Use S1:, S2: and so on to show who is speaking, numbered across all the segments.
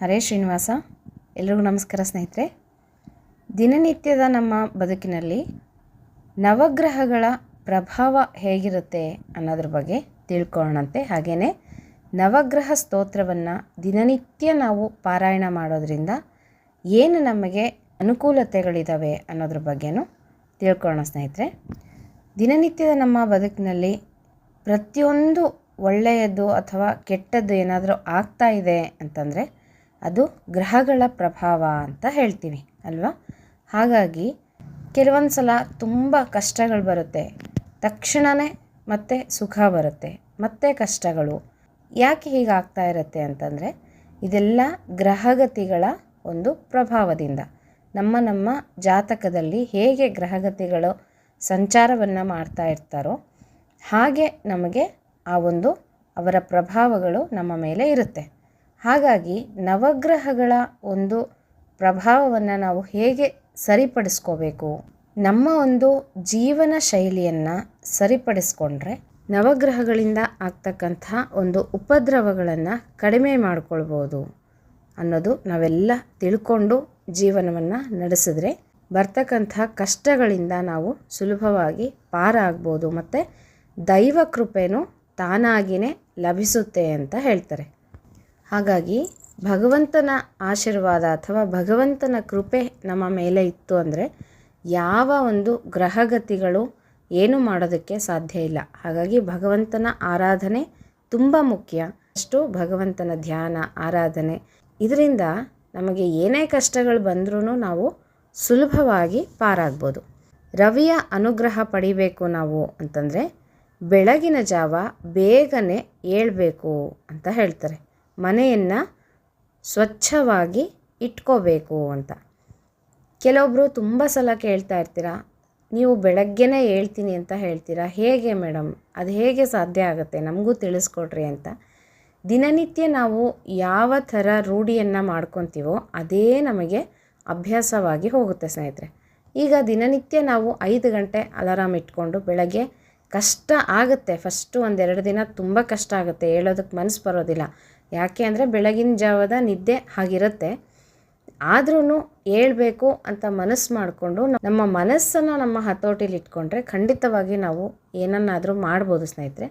S1: ಹರೇ ಶ್ರೀನಿವಾಸ, ಎಲ್ರಿಗೂ ನಮಸ್ಕಾರ ಸ್ನೇಹಿತರೆ. ದಿನನಿತ್ಯದ ನಮ್ಮ ಬದುಕಿನಲ್ಲಿ ನವಗ್ರಹಗಳ ಪ್ರಭಾವ ಹೇಗಿರುತ್ತೆ ಅನ್ನೋದ್ರ ಬಗ್ಗೆ ತಿಳ್ಕೊಳ್ಳೋಣಂತೆ. ಹಾಗೆಯೇ ನವಗ್ರಹ ಸ್ತೋತ್ರವನ್ನು ದಿನನಿತ್ಯ ನಾವು ಪಾರಾಯಣ ಮಾಡೋದ್ರಿಂದ ಏನು ನಮಗೆ ಅನುಕೂಲತೆಗಳಿದ್ದಾವೆ ಅನ್ನೋದ್ರ ಬಗ್ಗೆನೂ ತಿಳ್ಕೊಳ್ಳೋಣ ಸ್ನೇಹಿತರೆ. ದಿನನಿತ್ಯದ ನಮ್ಮ ಬದುಕಿನಲ್ಲಿ ಪ್ರತಿಯೊಂದು ಒಳ್ಳೆಯದು ಅಥವಾ ಕೆಟ್ಟದ್ದು ಏನಾದರೂ ಆಗ್ತಾ ಇದೆ ಅಂತಂದರೆ ಅದು ಗ್ರಹಗಳ ಪ್ರಭಾವ ಅಂತ ಹೇಳ್ತೀವಿ, ಅಲ್ವಾ? ಹಾಗಾಗಿ ಕೆಲವೊಂದು ಸಲ ತುಂಬ ಕಷ್ಟಗಳು ಬರುತ್ತೆ. ತಕ್ಷಣವೇ ಮತ್ತೆ ಸುಖ ಬರುತ್ತೆ, ಮತ್ತೆ ಕಷ್ಟಗಳು. ಯಾಕೆ ಹೀಗಾಗ್ತಾ ಇರುತ್ತೆ ಅಂತಂದರೆ, ಇದೆಲ್ಲ ಗ್ರಹಗತಿಗಳ ಒಂದು ಪ್ರಭಾವದಿಂದ. ನಮ್ಮ ನಮ್ಮ ಜಾತಕದಲ್ಲಿ ಹೇಗೆ ಗ್ರಹಗತಿಗಳು ಸಂಚಾರವನ್ನು ಮಾಡ್ತಾ ಇರ್ತಾರೋ, ಹಾಗೆ ನಮಗೆ ಆ ಒಂದು ಅವರ ಪ್ರಭಾವಗಳು ನಮ್ಮ ಮೇಲೆ ಇರುತ್ತೆ. ಹಾಗಾಗಿ ನವಗ್ರಹಗಳ ಒಂದು ಪ್ರಭಾವವನ್ನು ನಾವು ಹೇಗೆ ಸರಿಪಡಿಸ್ಕೋಬೇಕು? ನಮ್ಮ ಒಂದು ಜೀವನ ಶೈಲಿಯನ್ನು ಸರಿಪಡಿಸ್ಕೊಂಡ್ರೆ ನವಗ್ರಹಗಳಿಂದ ಆಗ್ತಕ್ಕಂಥ ಒಂದು ಉಪದ್ರವಗಳನ್ನು ಕಡಿಮೆ ಮಾಡಿಕೊಳ್ಬೋದು ಅನ್ನೋದು ನಾವೆಲ್ಲ ತಿಳ್ಕೊಂಡು ಜೀವನವನ್ನು ನಡೆಸಿದ್ರೆ ಬರ್ತಕ್ಕಂಥ ಕಷ್ಟಗಳಿಂದ ನಾವು ಸುಲಭವಾಗಿ ಪಾರಾಗ್ಬೋದು ಮತ್ತು ದೈವ ಕೃಪೆನೂ ತಾನಾಗಿಯೇ ಲಭಿಸುತ್ತೆ ಅಂತ ಹೇಳ್ತಾರೆ. ಹಾಗಾಗಿ ಭಗವಂತನ ಆಶೀರ್ವಾದ ಅಥವಾ ಭಗವಂತನ ಕೃಪೆ ನಮ್ಮ ಮೇಲೆ ಇತ್ತು ಅಂದರೆ ಯಾವ ಒಂದು ಗ್ರಹಗತಿಗಳು ಏನು ಮಾಡೋದಕ್ಕೆ ಸಾಧ್ಯ ಇಲ್ಲ. ಹಾಗಾಗಿ ಭಗವಂತನ ಆರಾಧನೆ ತುಂಬ ಮುಖ್ಯ. ಅಷ್ಟು ಭಗವಂತನ ಧ್ಯಾನ, ಆರಾಧನೆ ಇದರಿಂದ ನಮಗೆ ಏನೇ ಕಷ್ಟಗಳು ಬಂದ್ರೂ ನಾವು ಸುಲಭವಾಗಿ ಪಾರಾಗ್ಬೋದು. ರವಿಯ ಅನುಗ್ರಹ ಪಡಿಬೇಕು ನಾವು ಅಂತಂದರೆ ಬೆಳಗಿನ ಜಾವ ಬೇಗನೆ ಏಳಬೇಕು ಅಂತ ಹೇಳ್ತಾರೆ. ಮನೆಯನ್ನು ಸ್ವಚ್ಛವಾಗಿ ಇಟ್ಕೋಬೇಕು ಅಂತ. ಕೆಲವೊಬ್ಬರು ತುಂಬ ಸಲ ಕೇಳ್ತಾ ಇರ್ತೀರ, ನೀವು ಬೆಳಗ್ಗೆನೇ ಹೇಳ್ತೀನಿ ಅಂತ ಹೇಳ್ತೀರಾ? ಹೇಗೆ ಮೇಡಮ್ ಅದು ಹೇಗೆ ಸಾಧ್ಯ ಆಗುತ್ತೆ? ನಮಗೂ ತಿಳಿಸ್ಕೊಡ್ರಿ ಅಂತ. ದಿನನಿತ್ಯ ನಾವು ಯಾವ ಥರ ರೂಢಿಯನ್ನು ಮಾಡ್ಕೊತೀವೋ ಅದೇ ನಮಗೆ ಅಭ್ಯಾಸವಾಗಿ ಹೋಗುತ್ತೆ ಸ್ನೇಹಿತರೆ. ಈಗ ದಿನನಿತ್ಯ ನಾವು ಐದು ಗಂಟೆ ಅಲಾರಾಮ್ ಇಟ್ಕೊಂಡು ಬೆಳಗ್ಗೆ ಕಷ್ಟ ಆಗುತ್ತೆ. ಫಸ್ಟು ಒಂದೆರಡು ದಿನ ತುಂಬ ಕಷ್ಟ ಆಗುತ್ತೆ. ಹೇಳೋದಕ್ಕೆ ಮನಸ್ಸು ಬರೋದಿಲ್ಲ. ಯಾಕೆ ಅಂದರೆ ಬೆಳಗಿನ ಜಾವದ ನಿದ್ದೆ ಹಾಗಿರುತ್ತೆ. ಆದ್ರೂ ಹೇಳ್ಬೇಕು ಅಂತ ಮನಸ್ಸು ಮಾಡಿಕೊಂಡು ನಮ್ಮ ಮನಸ್ಸನ್ನು ನಮ್ಮ ಹತೋಟಿಲಿ ಇಟ್ಕೊಂಡ್ರೆ ಖಂಡಿತವಾಗಿ ನಾವು ಏನನ್ನಾದರೂ ಮಾಡ್ಬೋದು ಸ್ನೇಹಿತರೆ.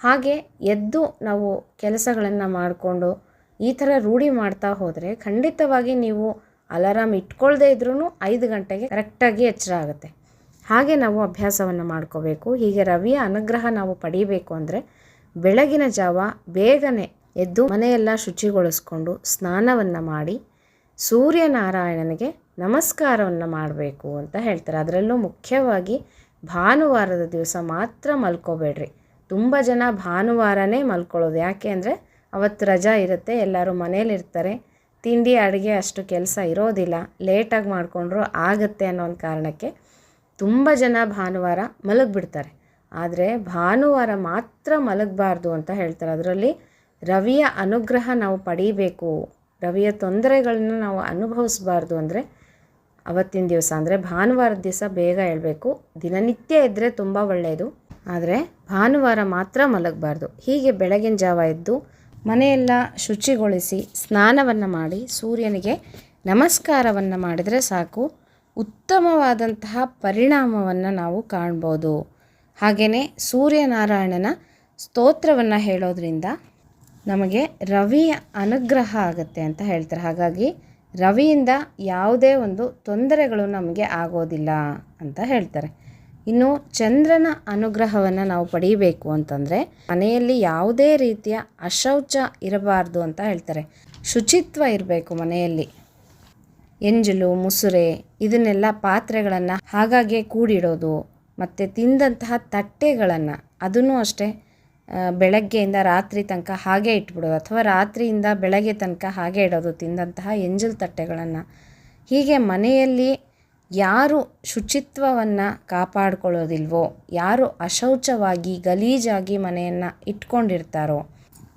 S1: ಹಾಗೆ ಎದ್ದು ನಾವು ಕೆಲಸಗಳನ್ನು ಮಾಡಿಕೊಂಡು ಈ ಥರ ರೂಢಿ ಮಾಡ್ತಾ ಹೋದರೆ ಖಂಡಿತವಾಗಿ ನೀವು ಅಲಾರಾಮ್ ಇಟ್ಕೊಳ್ಳದೇ ಇದ್ರೂ ಐದು ಗಂಟೆಗೆ ಕರೆಕ್ಟಾಗಿ ಎಚ್ಚರ ಆಗುತ್ತೆ. ಹಾಗೆ ನಾವು ಅಭ್ಯಾಸವನ್ನು ಮಾಡ್ಕೋಬೇಕು. ಹೀಗೆ ರವಿಯ ಅನುಗ್ರಹ ನಾವು ಪಡೀಬೇಕು ಅಂದರೆ ಬೆಳಗಿನ ಜಾವ ಬೇಗನೆ ಎದ್ದು ಮನೆಯೆಲ್ಲ ಶುಚಿಗೊಳಿಸ್ಕೊಂಡು ಸ್ನಾನವನ್ನು ಮಾಡಿ ಸೂರ್ಯನಾರಾಯಣನಿಗೆ ನಮಸ್ಕಾರವನ್ನು ಮಾಡಬೇಕು ಅಂತ ಹೇಳ್ತಾರೆ. ಅದರಲ್ಲೂ ಮುಖ್ಯವಾಗಿ ಭಾನುವಾರದ ದಿವಸ ಮಾತ್ರ ಮಲ್ಕೋಬೇಡ್ರಿ. ತುಂಬ ಜನ ಭಾನುವಾರನೇ ಮಲ್ಕೊಳ್ಳೋದು. ಯಾಕೆ ಅಂದರೆ ಅವತ್ತು ರಜಾ ಇರುತ್ತೆ, ಎಲ್ಲರೂ ಮನೇಲಿರ್ತಾರೆ, ತಿಂಡಿ, ಅಡುಗೆ ಅಷ್ಟು ಕೆಲಸ ಇರೋದಿಲ್ಲ, ಲೇಟಾಗಿ ಮಾಡಿಕೊಂಡ್ರು ಆಗುತ್ತೆ ಅನ್ನೋ ಒಂದು ಕಾರಣಕ್ಕೆ ತುಂಬ ಜನ ಭಾನುವಾರ ಮಲಗಿಬಿಡ್ತಾರೆ. ಆದರೆ ಭಾನುವಾರ ಮಾತ್ರ ಮಲಗಬಾರ್ದು ಅಂತ ಹೇಳ್ತಾರೆ. ಅದರಲ್ಲಿ ರವಿಯ ಅನುಗ್ರಹ ನಾವು ಪಡೀಬೇಕು. ರವಿಯ ತೊಂದರೆಗಳನ್ನ ನಾವು ಅನುಭವಿಸಬಾರ್ದು ಅಂದರೆ ಅವತ್ತಿನ ದಿವಸ ಅಂದರೆ ಭಾನುವಾರದ ದಿವಸ ಬೇಗ ಹೇಳಬೇಕು ದಿನನಿತ್ಯ ಇದ್ದರೆ ತುಂಬ ಒಳ್ಳೆಯದು ಆದರೆ ಭಾನುವಾರ ಮಾತ್ರ ಮಲಗಬಾರ್ದು. ಹೀಗೆ ಬೆಳಗಿನ ಜಾವ ಎದ್ದು ಮನೆಯೆಲ್ಲ ಶುಚಿಗೊಳಿಸಿ ಸ್ನಾನವನ್ನು ಮಾಡಿ ಸೂರ್ಯನಿಗೆ ನಮಸ್ಕಾರವನ್ನು ಮಾಡಿದರೆ ಸಾಕು. ಉತ್ತಮವಾದಂತಹ ಪರಿಣಾಮವನ್ನು ನಾವು ಕಾಣ್ಬೋದು. ಹಾಗೆಯೇ ಸೂರ್ಯನಾರಾಯಣನ ಸ್ತೋತ್ರವನ್ನು ಹೇಳೋದ್ರಿಂದ ನಮಗೆ ರವಿಯ ಅನುಗ್ರಹ ಆಗುತ್ತೆ ಅಂತ ಹೇಳ್ತಾರೆ. ಹಾಗಾಗಿ ರವಿಯಿಂದ ಯಾವುದೇ ಒಂದು ತೊಂದರೆಗಳು ನಮಗೆ ಆಗೋದಿಲ್ಲ ಅಂತ ಹೇಳ್ತಾರೆ. ಇನ್ನು ಚಂದ್ರನ ಅನುಗ್ರಹವನ್ನು ನಾವು ಪಡೀಬೇಕು ಅಂತಂದರೆ ಮನೆಯಲ್ಲಿ ಯಾವುದೇ ರೀತಿಯ ಅಶೌಚ ಇರಬಾರ್ದು ಅಂತ ಹೇಳ್ತಾರೆ. ಶುಚಿತ್ವ ಇರಬೇಕು ಮನೆಯಲ್ಲಿ. ಎಂಜಲು, ಮುಸುರೆ ಇದನ್ನೆಲ್ಲ ಪಾತ್ರೆಗಳನ್ನು ಹಾಗಾಗೆ ಕೂಡಿಡೋದು ಮತ್ತು ತಿಂದಂತಹ ತಟ್ಟೆಗಳನ್ನು ಅದನ್ನು ಅಷ್ಟೇ ಬೆಳಗ್ಗೆಯಿಂದ ರಾತ್ರಿ ತನಕ ಹಾಗೆ ಇಟ್ಬಿಡೋದು. ಅಥವಾ ರಾತ್ರಿಯಿಂದ ಬೆಳಗ್ಗೆ ತನಕ ಹಾಗೆ ಇಡೋದು, ತಿಂದಂತಹ ಎಂಜಲ್ ತಟ್ಟೆಗಳನ್ನು. ಹೀಗೆ ಮನೆಯಲ್ಲಿ ಯಾರು ಶುಚಿತ್ವವನ್ನು ಕಾಪಾಡ್ಕೊಳ್ಳೋದಿಲ್ವೋ, ಯಾರು ಅಶೌಚವಾಗಿ, ಗಲೀಜಾಗಿ ಮನೆಯನ್ನು ಇಟ್ಕೊಂಡಿರ್ತಾರೋ,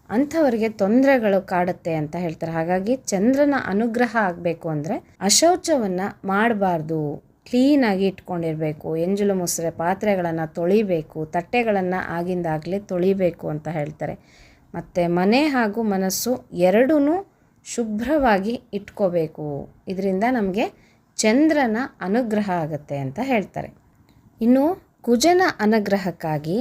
S1: ಅಂಥವರಿಗೆ ತೊಂದರೆಗಳು ಕಾಡುತ್ತೆ ಅಂತ ಹೇಳ್ತಾರೆ. ಹಾಗಾಗಿ ಚಂದ್ರನ ಅನುಗ್ರಹ ಆಗಬೇಕು ಅಂದರೆ ಅಶೌಚವನ್ನು ಮಾಡಬಾರ್ದು. ಕ್ಲೀನಾಗಿ ಇಟ್ಕೊಂಡಿರಬೇಕು. ಎಂಜಲು ಮೊಸರೆ ಪಾತ್ರೆಗಳನ್ನು ತೊಳಿಬೇಕು. ತಟ್ಟೆಗಳನ್ನು ಆಗಿಂದಾಗಲೇ ತೊಳಿಬೇಕು ಅಂತ ಹೇಳ್ತಾರೆ. ಮತ್ತು ಮನೆ ಹಾಗೂ ಮನಸ್ಸು ಎರಡೂ ಶುಭ್ರವಾಗಿ ಇಟ್ಕೋಬೇಕು. ಇದರಿಂದ ನಮಗೆ ಚಂದ್ರನ ಅನುಗ್ರಹ ಆಗುತ್ತೆ ಅಂತ ಹೇಳ್ತಾರೆ. ಇನ್ನು ಕುಜನ ಅನುಗ್ರಹಕ್ಕಾಗಿ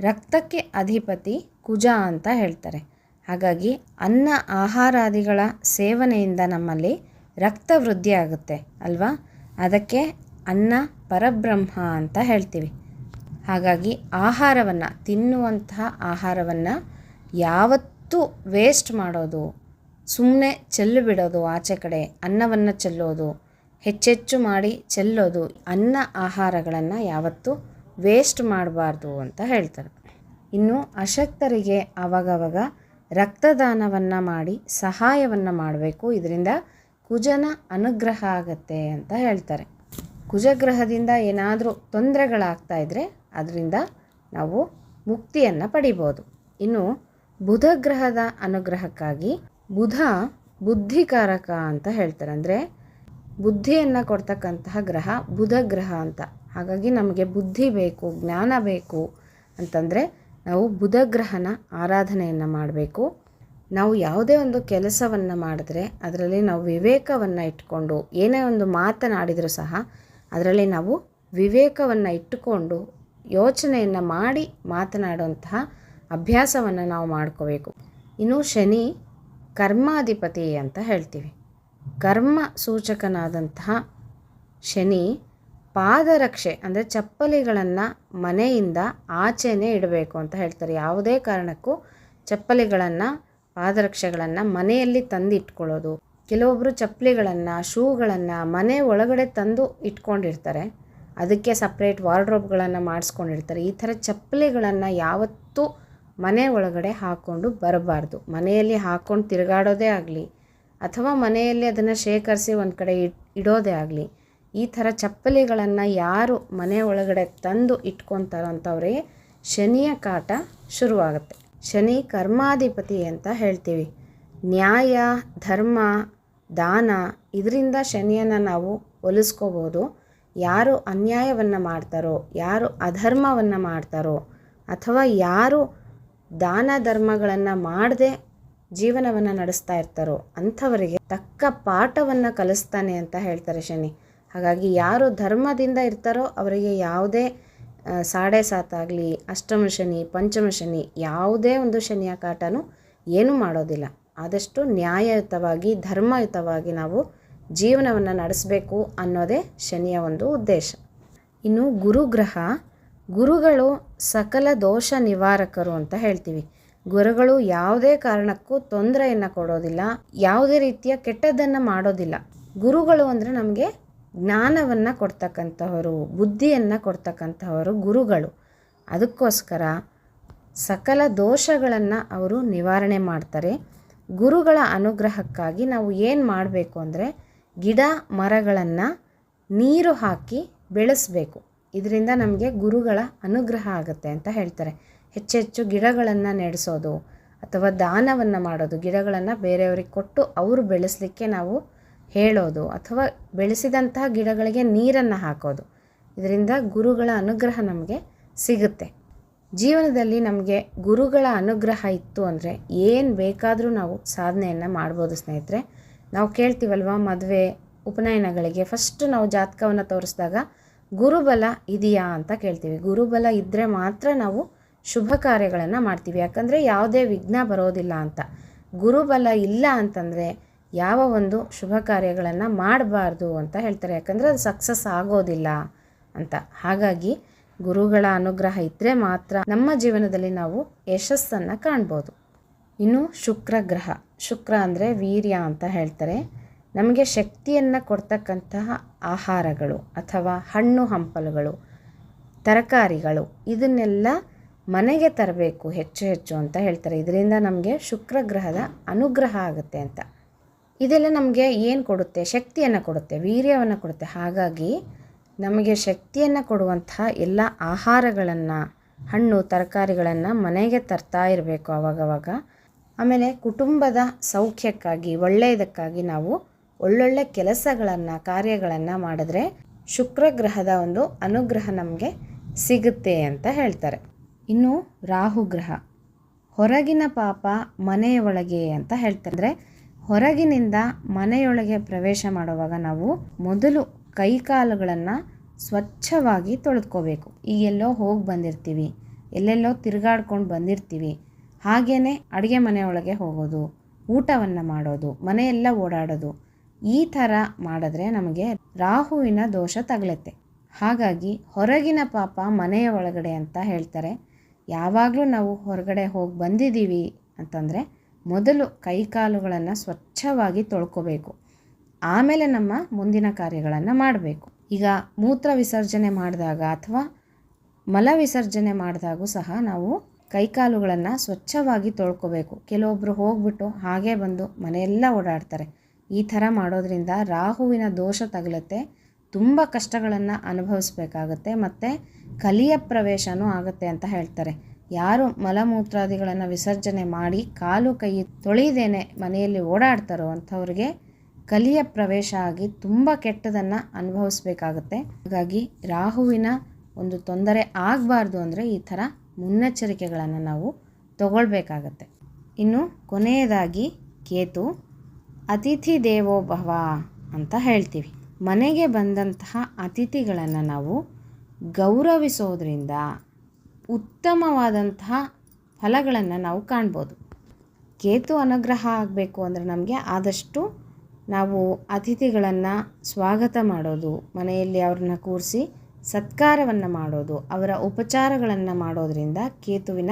S1: ರಕ್ತಕ್ಕೆ ಅಧಿಪತಿ ಕುಜ ಅಂತ ಹೇಳ್ತಾರೆ. ಹಾಗಾಗಿ ಅನ್ನ ಆಹಾರಾದಿಗಳ ಸೇವನೆಯಿಂದ ನಮ್ಮಲ್ಲಿ ರಕ್ತ ವೃದ್ಧಿ ಆಗುತ್ತೆ, ಅಲ್ವಾ? ಅದಕ್ಕೆ ಅನ್ನ ಪರಬ್ರಹ್ಮ ಅಂತ ಹೇಳ್ತೀವಿ. ಹಾಗಾಗಿ ಆಹಾರವನ್ನು, ತಿನ್ನುವಂತಹ ಆಹಾರವನ್ನು ಯಾವತ್ತೂ ವೇಸ್ಟ್ ಮಾಡೋದು ಸುಮ್ಮನೆ ಚೆಲ್ಲು ಬಿಡೋದು ಆಚೆ ಕಡೆ, ಅನ್ನವನ್ನು ಚೆಲ್ಲೋದು, ಹೆಚ್ಚೆಚ್ಚು ಮಾಡಿ ಚೆಲ್ಲೋದು, ಅನ್ನ ಆಹಾರಗಳನ್ನು ಯಾವತ್ತೂ ವೇಸ್ಟ್ ಮಾಡಬಾರ್ದು ಅಂತ ಹೇಳ್ತಾರೆ. ಇನ್ನು ಅಶಕ್ತರಿಗೆ ಆವಾಗವಾಗ ರಕ್ತದಾನವನ್ನು ಮಾಡಿ, ಸಹಾಯವನ್ನು ಮಾಡಬೇಕು. ಇದರಿಂದ ಕುಜನ ಅನುಗ್ರಹ ಆಗತ್ತೆ ಅಂತ ಹೇಳ್ತಾರೆ. ಕುಜಗ್ರಹದಿಂದ ಏನಾದರೂ ತೊಂದರೆಗಳಾಗ್ತಾ ಇದ್ದರೆ ಅದರಿಂದ ನಾವು ಮುಕ್ತಿಯನ್ನು ಪಡಿಬೋದು. ಇನ್ನು ಬುಧ ಗ್ರಹದ ಅನುಗ್ರಹಕ್ಕಾಗಿ ಬುಧ ಬುದ್ಧಿಕಾರಕ ಅಂತ ಹೇಳ್ತಾರೆ. ಅಂದರೆ ಬುದ್ಧಿಯನ್ನು ಕೊಡ್ತಕ್ಕಂತಹ ಗ್ರಹ ಬುಧ ಗ್ರಹ ಅಂತ. ಹಾಗಾಗಿ ನಮಗೆ ಬುದ್ಧಿ ಬೇಕು, ಜ್ಞಾನ ಬೇಕು ಅಂತಂದರೆ ನಾವು ಬುಧ ಗ್ರಹನ ಆರಾಧನೆಯನ್ನು ಮಾಡಬೇಕು. ನಾವು ಯಾವುದೇ ಒಂದು ಕೆಲಸವನ್ನು ಮಾಡಿದ್ರೆ ಅದರಲ್ಲಿ ನಾವು ವಿವೇಕವನ್ನು ಇಟ್ಕೊಂಡು ಏನೇ ಒಂದು ಮಾತನಾಡಿದರೂ ಸಹ ಅದರಲ್ಲಿ ನಾವು ವಿವೇಕವನ್ನು ಇಟ್ಟುಕೊಂಡು ಯೋಚನೆಯನ್ನು ಮಾಡಿ ಮಾತನಾಡುವಂತಹ ಅಭ್ಯಾಸವನ್ನು ನಾವು ಮಾಡ್ಕೋಬೇಕು. ಇನ್ನು ಶನಿ ಕರ್ಮಾಧಿಪತಿ ಅಂತ ಹೇಳ್ತೀವಿ. ಕರ್ಮ ಸೂಚಕನಾದಂತಹ ಶನಿ ಪಾದರಕ್ಷೆ ಅಂದರೆ ಚಪ್ಪಲಿಗಳನ್ನು ಮನೆಯಿಂದ ಆಚೆನೇ ಇಡಬೇಕು ಅಂತ ಹೇಳ್ತಾರೆ. ಯಾವುದೇ ಕಾರಣಕ್ಕೂ ಚಪ್ಪಲಿಗಳನ್ನು ಪಾದರಕ್ಷೆಗಳನ್ನು ಮನೆಯಲ್ಲಿ ತಂದು ಇಟ್ಕೊಳ್ಳೋದು ಕೆಲವೊಬ್ಬರು ಚಪ್ಪಲಿಗಳನ್ನು, ಶೂಗಳನ್ನು ಮನೆ ಒಳಗಡೆ ತಂದು ಇಟ್ಕೊಂಡಿರ್ತಾರೆ. ಅದಕ್ಕೆ ಸಪ್ರೇಟ್ ವಾರ್ಡ್ರೋಬ್ಗಳನ್ನು ಮಾಡಿಸ್ಕೊಂಡಿರ್ತಾರೆ. ಈ ಥರ ಚಪ್ಪಲಿಗಳನ್ನು ಯಾವತ್ತೂ ಮನೆ ಒಳಗಡೆ ಹಾಕ್ಕೊಂಡು ಬರಬಾರ್ದು. ಮನೆಯಲ್ಲಿ ಹಾಕ್ಕೊಂಡು ತಿರುಗಾಡೋದೇ ಆಗಲಿ, ಅಥವಾ ಮನೆಯಲ್ಲಿ ಅದನ್ನು ಶೇಖರಿಸಿ ಒಂದು ಕಡೆ ಇಡೋದೇ ಆಗಲಿ, ಈ ಥರ ಚಪ್ಪಲಿಗಳನ್ನು ಯಾರು ಮನೆ ಒಳಗಡೆ ತಂದು ಇಟ್ಕೊತಾರೋ ಅಂಥವ್ರಿಗೆ ಶನಿಯ ಕಾಟ ಶುರುವಾಗುತ್ತೆ. ಶನಿ ಕರ್ಮಾಧಿಪತಿ ಅಂತ ಹೇಳ್ತೀವಿ. ನ್ಯಾಯ, ಧರ್ಮ, ದಾನ ಇದರಿಂದ ಶನಿಯನ್ನು ನಾವು ಒಲಿಸ್ಕೋಬೋದು. ಯಾರು ಅನ್ಯಾಯವನ್ನು ಮಾಡ್ತಾರೋ, ಯಾರು ಅಧರ್ಮವನ್ನು ಮಾಡ್ತಾರೋ, ಅಥವಾ ಯಾರು ದಾನ ಧರ್ಮಗಳನ್ನು ಮಾಡದೆ ಜೀವನವನ್ನು ನಡೆಸ್ತಾ ಇರ್ತಾರೋ ಅಂಥವರಿಗೆ ತಕ್ಕ ಪಾಠವನ್ನು ಕಲಿಸ್ತಾನೆ ಅಂತ ಹೇಳ್ತಾರೆ ಶನಿ. ಹಾಗಾಗಿ ಯಾರು ಧರ್ಮದಿಂದ ಇರ್ತಾರೋ ಅವರಿಗೆ ಯಾವುದೇ ಸಾಡೆ ಸಾತಾಗಲಿ ಅಷ್ಟಮ ಶನಿ, ಪಂಚಮ ಶನಿ, ಯಾವುದೇ ಒಂದು ಶನಿಯ ಕಾಟನೂ ಏನೂ ಮಾಡೋದಿಲ್ಲ. ಆದಷ್ಟು ನ್ಯಾಯಯುತವಾಗಿ, ಧರ್ಮಯುತವಾಗಿ ನಾವು ಜೀವನವನ್ನು ನಡೆಸಬೇಕು ಅನ್ನೋದೇ ಶನಿಯ ಒಂದು ಉದ್ದೇಶ. ಇನ್ನು ಗುರುಗ್ರಹ, ಗುರುಗಳು ಸಕಲ ದೋಷ ನಿವಾರಕರು ಅಂತ ಹೇಳ್ತೀವಿ. ಗುರುಗಳು ಯಾವುದೇ ಕಾರಣಕ್ಕೂ ತೊಂದರೆಯನ್ನು ಕೊಡೋದಿಲ್ಲ, ಯಾವುದೇ ರೀತಿಯ ಕೆಟ್ಟದ್ದನ್ನು ಮಾಡೋದಿಲ್ಲ. ಗುರುಗಳು ಅಂದರೆ ನಮಗೆ ಜ್ಞಾನವನ್ನು ಕೊಡ್ತಕ್ಕಂಥವರು ಬುದ್ಧಿಯನ್ನು ಕೊಡ್ತಕ್ಕಂಥವರು ಗುರುಗಳು. ಅದಕ್ಕೋಸ್ಕರ ಸಕಲ ದೋಷಗಳನ್ನು ಅವರು ನಿವಾರಣೆ ಮಾಡ್ತಾರೆ. ಗುರುಗಳ ಅನುಗ್ರಹಕ್ಕಾಗಿ ನಾವು ಏನು ಮಾಡಬೇಕು ಅಂದರೆ ಗಿಡ, ಮರಗಳನ್ನು ನೀರು ಹಾಕಿ ಬೆಳೆಸಬೇಕು. ಇದರಿಂದ ನಮಗೆ ಗುರುಗಳ ಅನುಗ್ರಹ ಆಗುತ್ತೆ ಅಂತ ಹೇಳ್ತಾರೆ. ಹೆಚ್ಚೆಚ್ಚು ಗಿಡಗಳನ್ನು ನೆಡೆಸೋದು ಅಥವಾ ದಾನವನ್ನು ಮಾಡೋದು, ಗಿಡಗಳನ್ನು ಬೇರೆಯವ್ರಿಗೆ ಕೊಟ್ಟು ಅವರು ಬೆಳೆಸಲಿಕ್ಕೆ ನಾವು ಹೇಳೋದು ಅಥವಾ ಬೆಳೆಸಿದಂತಹ ಗಿಡಗಳಿಗೆ ನೀರನ್ನು ಹಾಕೋದು. ಇದರಿಂದ ಗುರುಗಳ ಅನುಗ್ರಹ ನಮಗೆ ಸಿಗುತ್ತೆ. ಜೀವನದಲ್ಲಿ ನಮಗೆ ಗುರುಗಳ ಅನುಗ್ರಹ ಇತ್ತು ಅಂದರೆ ಏನು ಬೇಕಾದರೂ ನಾವು ಸಾಧನೆಯನ್ನು ಮಾಡ್ಬೋದು ಸ್ನೇಹಿತರೆ. ನಾವು ಕೇಳ್ತೀವಲ್ವ, ಮದುವೆ, ಉಪನಯನಗಳಿಗೆ ಫಸ್ಟ್ ನಾವು ಜಾತಕವನ್ನು ತೋರಿಸಿದಾಗ ಗುರುಬಲ ಇದೆಯಾ ಅಂತ ಕೇಳ್ತೀವಿ. ಗುರುಬಲ ಇದ್ದರೆ ಮಾತ್ರ ನಾವು ಶುಭ ಕಾರ್ಯಗಳನ್ನು ಮಾಡ್ತೀವಿ. ಯಾಕಂದರೆ ಯಾವುದೇ ವಿಘ್ನ ಬರೋದಿಲ್ಲ ಅಂತ. ಗುರುಬಲ ಇಲ್ಲ ಅಂತಂದರೆ ಯಾವ ಒಂದು ಶುಭ ಕಾರ್ಯಗಳನ್ನು ಮಾಡಬಾರ್ದು ಅಂತ ಹೇಳ್ತಾರೆ. ಯಾಕಂದರೆ ಅದು ಸಕ್ಸಸ್ ಆಗೋದಿಲ್ಲ ಅಂತ. ಹಾಗಾಗಿ ಗುರುಗಳ ಅನುಗ್ರಹ ಇದ್ದರೆ ಮಾತ್ರ ನಮ್ಮ ಜೀವನದಲ್ಲಿ ನಾವು ಯಶಸ್ಸನ್ನು ಕಾಣ್ಬೋದು. ಇನ್ನು ಶುಕ್ರ ಗ್ರಹ. ಶುಕ್ರ ಅಂದರೆ ವೀರ್ಯ ಅಂತ ಹೇಳ್ತಾರೆ. ನಮಗೆ ಶಕ್ತಿಯನ್ನು ಕೊಡ್ತಕ್ಕಂತಹ ಆಹಾರಗಳು ಅಥವಾ ಹಣ್ಣು ಹಂಪಲುಗಳು, ತರಕಾರಿಗಳು, ಇದನ್ನೆಲ್ಲ ಮನೆಗೆ ತರಬೇಕು ಹೆಚ್ಚು ಹೆಚ್ಚು ಅಂತ ಹೇಳ್ತಾರೆ. ಇದರಿಂದ ನಮಗೆ ಶುಕ್ರ ಗ್ರಹದ ಅನುಗ್ರಹ ಆಗುತ್ತೆ ಅಂತ. ಇದೆಲ್ಲ ನಮಗೆ ಏನು ಕೊಡುತ್ತೆ? ಶಕ್ತಿಯನ್ನು ಕೊಡುತ್ತೆ, ವೀರ್ಯವನ್ನು ಕೊಡುತ್ತೆ. ಹಾಗಾಗಿ ನಮಗೆ ಶಕ್ತಿಯನ್ನು ಕೊಡುವಂತಹ ಎಲ್ಲ ಆಹಾರಗಳನ್ನು, ಹಣ್ಣು, ತರಕಾರಿಗಳನ್ನು ಮನೆಗೆ ತರ್ತಾ ಇರಬೇಕು ಆವಾಗವಾಗ ಆಮೇಲೆ ಕುಟುಂಬದ ಸೌಖ್ಯಕ್ಕಾಗಿ, ಒಳ್ಳೆಯದಕ್ಕಾಗಿ ನಾವು ಒಳ್ಳೊಳ್ಳೆ ಕೆಲಸಗಳನ್ನು, ಕಾರ್ಯಗಳನ್ನು ಮಾಡಿದ್ರೆ ಶುಕ್ರ ಗ್ರಹದ ಒಂದು ಅನುಗ್ರಹ ನಮಗೆ ಸಿಗುತ್ತೆ ಅಂತ ಹೇಳ್ತಾರೆ. ಇನ್ನು ರಾಹುಗ್ರಹ, ಹೊರಗಿನ ಪಾಪ ಮನೆಯ ಒಳಗೆ ಅಂತ ಹೇಳ್ತಾರೆ. ಹೊರಗಿನಿಂದ ಮನೆಯೊಳಗೆ ಪ್ರವೇಶ ಮಾಡುವಾಗ ನಾವು ಮೊದಲು ಕೈಕಾಲುಗಳನ್ನು ಸ್ವಚ್ಛವಾಗಿ ತೊಳೆದ್ಕೋಬೇಕು. ಈಗೆಲ್ಲೋ ಹೋಗಿ ಬಂದಿರ್ತೀವಿ, ಎಲ್ಲೆಲ್ಲೋ ತಿರುಗಾಡ್ಕೊಂಡು ಬಂದಿರ್ತೀವಿ. ಹಾಗೆಯೇ ಅಡುಗೆ ಮನೆಯೊಳಗೆ ಹೋಗೋದು, ಊಟವನ್ನು ಮಾಡೋದು, ಮನೆಯೆಲ್ಲ ಓಡಾಡೋದು, ಈ ಥರ ಮಾಡಿದ್ರೆ ನಮಗೆ ರಾಹುವಿನ ದೋಷ ತಗಲತ್ತೆ. ಹಾಗಾಗಿ ಹೊರಗಿನ ಪಾಪ ಮನೆಯ ಒಳಗಡೆ ಅಂತ ಹೇಳ್ತಾರೆ, ಯಾವಾಗಲೂ ನಾವು ಹೊರಗಡೆ ಹೋಗಿ ಬಂದಿದ್ದೀವಿ ಅಂತಂದರೆ ಮೊದಲು ಕೈಕಾಲುಗಳನ್ನು ಸ್ವಚ್ಛವಾಗಿ ತೊಳ್ಕೋಬೇಕು. ಆಮೇಲೆ ನಮ್ಮ ಮುಂದಿನ ಕಾರ್ಯಗಳನ್ನು ಮಾಡಬೇಕು. ಈಗ ಮೂತ್ರ ವಿಸರ್ಜನೆ ಮಾಡಿದಾಗ ಅಥವಾ ಮಲ ವಿಸರ್ಜನೆ ಮಾಡಿದಾಗೂ ಸಹ ನಾವು ಕೈಕಾಲುಗಳನ್ನು ಸ್ವಚ್ಛವಾಗಿ ತೊಳ್ಕೋಬೇಕು. ಕೆಲವೊಬ್ಬರು ಹೋಗ್ಬಿಟ್ಟು ಹಾಗೆ ಬಂದು ಮನೆಯೆಲ್ಲ ಓಡಾಡ್ತಾರೆ. ಈ ಥರ ಮಾಡೋದ್ರಿಂದ ರಾಹುವಿನ ದೋಷ ತಗಲುತ್ತೆ, ತುಂಬ ಕಷ್ಟಗಳನ್ನು ಅನುಭವಿಸ್ಬೇಕಾಗತ್ತೆ ಮತ್ತು ಕಲಿಯ ಪ್ರವೇಶನೂ ಆಗುತ್ತೆ ಅಂತ ಹೇಳ್ತಾರೆ. ಯಾರು ಮಲಮೂತ್ರಾದಿಗಳನ್ನು ವಿಸರ್ಜನೆ ಮಾಡಿ ಕಾಲು ಕೈ ತೊಳೆಯದೇನೆ ಮನೆಯಲ್ಲಿ ಓಡಾಡ್ತಾರೋ ಅಂಥವ್ರಿಗೆ ಕಲಿಯ ಪ್ರವೇಶ ಆಗಿ ತುಂಬ ಕೆಟ್ಟದನ್ನು ಅನುಭವಿಸ್ಬೇಕಾಗತ್ತೆ. ಹಾಗಾಗಿ ರಾಹುವಿನ ಒಂದು ತೊಂದರೆ ಆಗಬಾರ್ದು ಅಂದರೆ ಈ ಥರ ಮುನ್ನೆಚ್ಚರಿಕೆಗಳನ್ನು ನಾವು ತಗೊಳ್ಬೇಕಾಗತ್ತೆ. ಇನ್ನು ಕೊನೆಯದಾಗಿ ಕೇತು, ಅತಿಥಿ ದೇವೋ ಭವ ಅಂತ ಹೇಳ್ತೀವಿ. ಮನೆಗೆ ಬಂದಂತಹ ಅತಿಥಿಗಳನ್ನು ನಾವು ಗೌರವಿಸೋದ್ರಿಂದ ಉತ್ತಮವಾದಂತಹ ಫಲಗಳನ್ನು ನಾವು ಕಾಣ್ಬೋದು. ಕೇತು ಅನುಗ್ರಹ ಆಗಬೇಕು ಅಂದರೆ ನಮಗೆ ಆದಷ್ಟು ನಾವು ಅತಿಥಿಗಳನ್ನು ಸ್ವಾಗತ ಮಾಡೋದು, ಮನೆಯಲ್ಲಿ ಅವ್ರನ್ನ ಕೂರಿಸಿ ಸತ್ಕಾರವನ್ನು ಮಾಡೋದು, ಅವರ ಉಪಚಾರಗಳನ್ನು ಮಾಡೋದರಿಂದ ಕೇತುವಿನ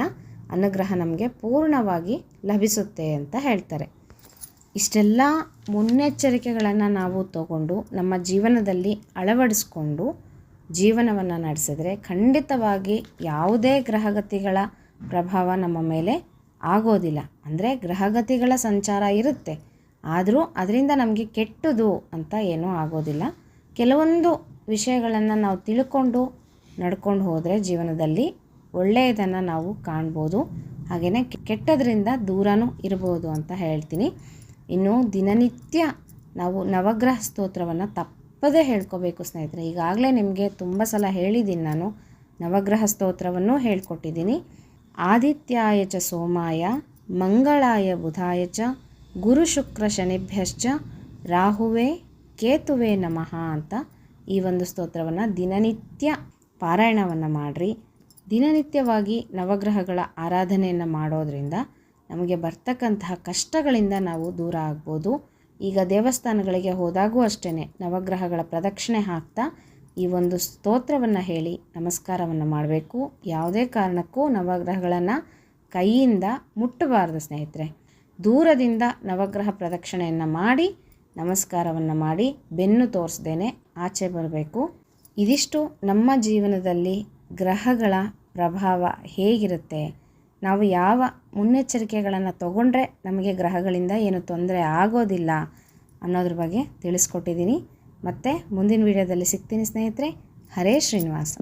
S1: ಅನುಗ್ರಹ ನಮಗೆ ಪೂರ್ಣವಾಗಿ ಲಭಿಸುತ್ತೆ ಅಂತ ಹೇಳ್ತಾರೆ. ಇಷ್ಟೆಲ್ಲ ಮುನ್ನೆಚ್ಚರಿಕೆಗಳನ್ನು ನಾವು ತಗೊಂಡು ನಮ್ಮ ಜೀವನದಲ್ಲಿ ಅಳವಡಿಸ್ಕೊಂಡು ಜೀವನವನ್ನು ನಡೆಸಿದ್ರೆ ಖಂಡಿತವಾಗಿ ಯಾವುದೇ ಗ್ರಹಗತಿಗಳ ಪ್ರಭಾವ ನಮ್ಮ ಮೇಲೆ ಆಗೋದಿಲ್ಲ. ಅಂದರೆ ಗ್ರಹಗತಿಗಳ ಸಂಚಾರ ಇರುತ್ತೆ. ಆದರೂ ಅದರಿಂದ ನಮಗೆ ಕೆಟ್ಟದು ಅಂತ ಏನೂ ಆಗೋದಿಲ್ಲ. ಕೆಲವೊಂದು ವಿಷಯಗಳನ್ನು ನಾವು ತಿಳ್ಕೊಂಡು ನಡ್ಕೊಂಡು ಹೋದರೆ ಜೀವನದಲ್ಲಿ ಒಳ್ಳೆಯದನ್ನು ನಾವು ಕಾಣ್ಬೋದು. ಹಾಗೆಯೇ ಕೆಟ್ಟದ್ರಿಂದ ದೂರನೂ ಇರ್ಬೋದು ಅಂತ ಹೇಳ್ತೀನಿ. ಇನ್ನು ದಿನನಿತ್ಯ ನಾವು ನವಗ್ರಹ ಸ್ತೋತ್ರವನ್ನು ತಪ್ಪದೇ ಹೇಳ್ಕೋಬೇಕು ಸ್ನೇಹಿತರೆ. ಈಗಾಗಲೇ ನಿಮಗೆ ತುಂಬ ಸಲ ಹೇಳಿದ್ದೀನಿ ನಾನು. ನವಗ್ರಹ ಸ್ತೋತ್ರವನ್ನು ಹೇಳ್ಕೊಟ್ಟಿದ್ದೀನಿ ಆದಿತ್ಯಾಯ ಚ ಸೋಮಾಯ, ಮಂಗಳಾಯ ಬುಧಾಯ ಚ, ಗುರು ಶುಕ್ರ ಶನಿಭ್ಯಶ್ಚ, ರಾಹುವೇ, ಕೇತುವೆ ನಮಃ ಅಂತ ಈ ಒಂದು ಸ್ತೋತ್ರವನ್ನು ದಿನನಿತ್ಯ ಪಾರಾಯಣವನ್ನು ಮಾಡಿರಿ. ದಿನನಿತ್ಯವಾಗಿ ನವಗ್ರಹಗಳ ಆರಾಧನೆಯನ್ನು ಮಾಡೋದರಿಂದ ನಮಗೆ ಬರ್ತಕ್ಕಂತಹ ಕಷ್ಟಗಳಿಂದ ನಾವು ದೂರ ಆಗ್ಬೋದು. ಈಗ ದೇವಸ್ಥಾನಗಳಿಗೆ ಹೋದಾಗೂ ಅಷ್ಟೇ ನವಗ್ರಹಗಳ ಪ್ರದಕ್ಷಿಣೆ ಹಾಕ್ತಾ ಈ ಒಂದು ಸ್ತೋತ್ರವನ್ನು ಹೇಳಿ ನಮಸ್ಕಾರವನ್ನು ಮಾಡಬೇಕು. ಯಾವುದೇ ಕಾರಣಕ್ಕೂ ನವಗ್ರಹಗಳನ್ನು ಕೈಯಿಂದ ಮುಟ್ಟಬಾರದು ಸ್ನೇಹಿತರೆ. ದೂರದಿಂದ ನವಗ್ರಹ ಪ್ರದಕ್ಷಿಣೆಯನ್ನು ಮಾಡಿ, ನಮಸ್ಕಾರವನ್ನು ಮಾಡಿ ಬೆನ್ನು ತೋರಿಸ್ದೇನೆ ಆಚೆ ಬರಬೇಕು. ಇದಿಷ್ಟು ನಮ್ಮ ಜೀವನದಲ್ಲಿ ಗ್ರಹಗಳ ಪ್ರಭಾವ ಹೇಗಿರುತ್ತೆ? ನಾವು ಯಾವ ಮುನ್ನೆಚ್ಚರಿಕೆಗಳನ್ನು ತಗೊಂಡ್ರೆ ನಮಗೆ ಗ್ರಹಗಳಿಂದ ಏನು ತೊಂದರೆ ಆಗೋದಿಲ್ಲ ಅನ್ನೋದ್ರ ಬಗ್ಗೆ ತಿಳಿಸ್ಕೊಟ್ಟಿದ್ದೀನಿ. ಮತ್ತು ಮುಂದಿನ ವಿಡಿಯೋದಲ್ಲಿ ಸಿಗ್ತೀನಿ ಸ್ನೇಹಿತರೆ. ಹರೇ ಶ್ರೀನಿವಾಸ.